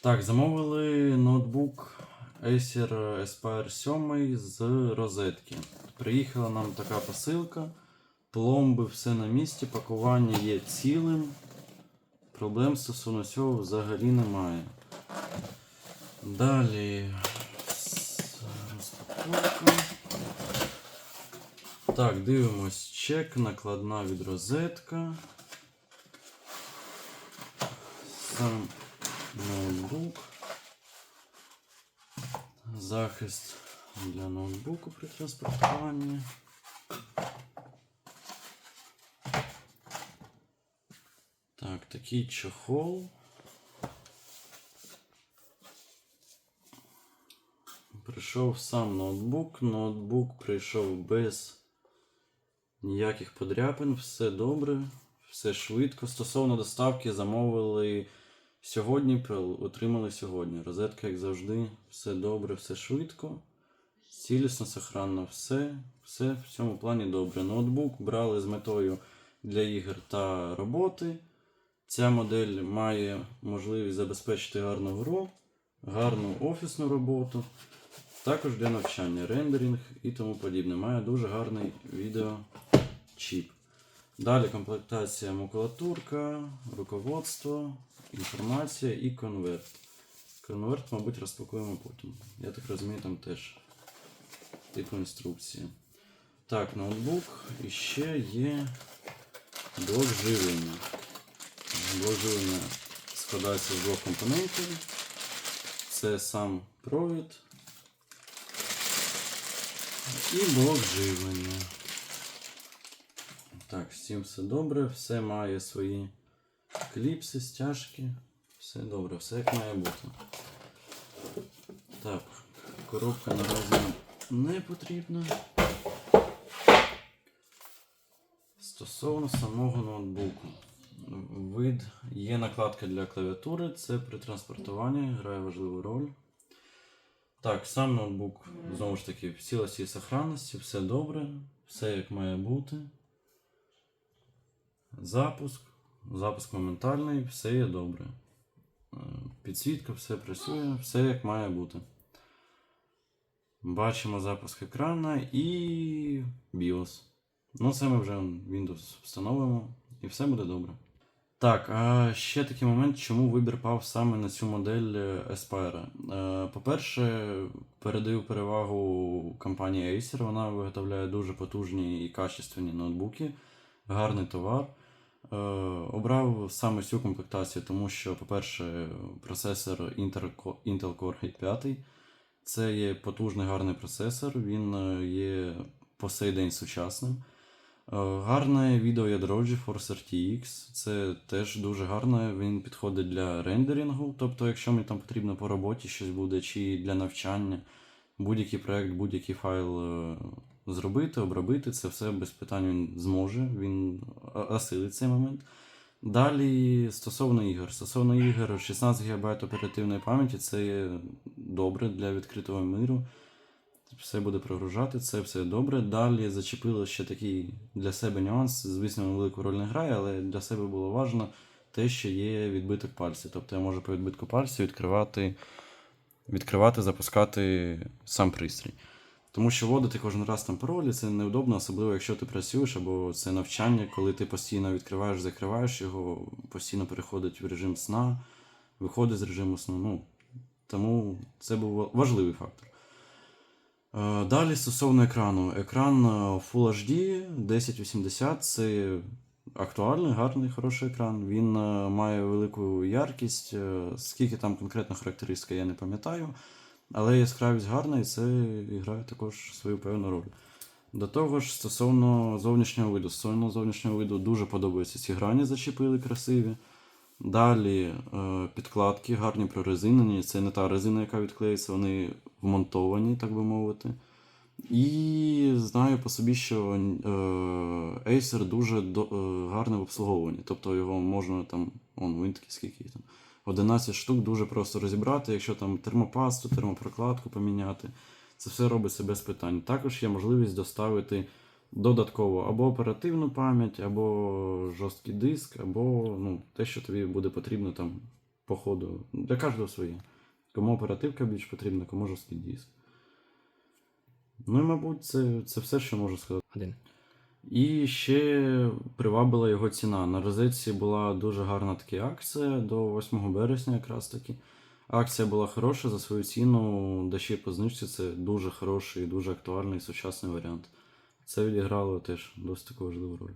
Так, замовили ноутбук Acer Aspire 7 з розетки. Приїхала нам така посилка. Пломби все на місці, пакування є цілим. Проблем стосовно цього взагалі немає. Далі розпаковка. Так, дивимось. Чек, накладна від розетка. Сам ноутбук. Захист для ноутбуку при транспортуванні. Так, такий чохол. Прийшов сам ноутбук. Ноутбук прийшов без ніяких подряпин, все добре, все швидко. Стосовно доставки замовили сьогодні, при- отримали сьогодні. Розетка, як завжди, все добре, все швидко. Цілісно, сохранно, все, все в цьому плані добре. Ноутбук брали з метою для ігор та роботи. Ця модель має можливість забезпечити гарну гру, гарну офісну роботу, також для навчання, рендеринг і тому подібне. Має дуже гарний відеочіп. Далі комплектація макулатурка, руководство, інформація і конверт. Конверт, мабуть, розпакуємо потім. Я так розумію, там теж типу інструкції. Так, ноутбук і ще є блок живлення. Блок живлення складається з двох компонентів. Це сам провід і блок живлення. Так, цим все добре, все має свої кліпси, стяжки. Все добре, все як має бути. Так, коробка наразі не потрібна. Стосовно самого ноутбуку. Вид є накладка для клавіатури, це при транспортуванні грає важливу роль. Так, сам ноутбук знову ж таки в цілості і сохранності, все добре, все як має бути. Запуск. Запуск моментальний, все є добре. Е, Підсвітка, все працює, все як має бути. Бачимо запуск екрана і BIOS. Ну, це ми вже Windows встановимо і все буде добре. Так, а ще такий момент, чому вибір пав саме на цю модель Aspire. Е, По-перше, передаю перевагу компанії Acer. Вона виготовляє дуже потужні і качественні ноутбуки, гарний товар. Е, Обрав саме цю комплектацію, тому що, по-перше, процесор Intel Core- Intel i5. Це є потужний гарний процесор, він е, є по сей день сучасним. Е, Гарне відеоядро GeForce RTX, це теж дуже гарне. Він підходить для рендерінгу. Тобто, якщо мені там потрібно по роботі щось буде, чи для навчання, будь-який проект, будь-який файл зробити, обробити, це все без питань він зможе, він осилить цей момент. Далі стосовно ігор. Стосовно ігор, 16 ГБ оперативної пам'яті це добре для відкритого миру. Все буде прогружати, це все добре. Далі зачепило ще такий для себе нюанс. Звісно, велику роль не грає, але для себе було важливо те, що є відбиток пальця. Тобто я можу по відбитку пальця відкривати, відкривати, запускати сам пристрій. Тому що вводити кожен раз там паролі це неудобно, особливо якщо ти працюєш або це навчання, коли ти постійно відкриваєш, закриваєш його, постійно переходить в режим сна, виходить з режиму сну. Ну, тому це був важливий фактор. Е, Далі стосовно екрану. Екран е, Full HD 1080 це актуальний, гарний, хороший екран. Він е, має велику яркість. Скільки там конкретно характеристика, я не пам'ятаю. Але яскравість гарна і це грає також свою певну роль. До того ж, стосовно зовнішнього виду. Стосовно зовнішнього виду дуже подобаються ці грані, зачепили красиві. Далі е, підкладки гарні прорезинені. Це не та резина, яка відклеїться, вони вмонтовані, так би мовити. І знаю по собі, що е, Acer дуже е, гарний в обслуговуванні. Тобто його можна там, он він такий скільки там. 11 штук дуже просто розібрати, якщо там термопасту, термопрокладку поміняти. Це все робиться без питань. Також є можливість доставити додатково або оперативну пам'ять, або жорсткий диск, або ну, те, що тобі буде потрібно там по ходу. Для кожного своє. Кому оперативка більш потрібна, кому жорсткий диск. Ну і, мабуть, це, це все, що можу сказати. Один. І ще привабила його ціна. На розетці була дуже гарна така акція до 8 березня, якраз таки. Акція була хороша за свою ціну, да ще по знижці це дуже хороший, дуже актуальний сучасний варіант. Це відіграло теж досить таку важливу роль.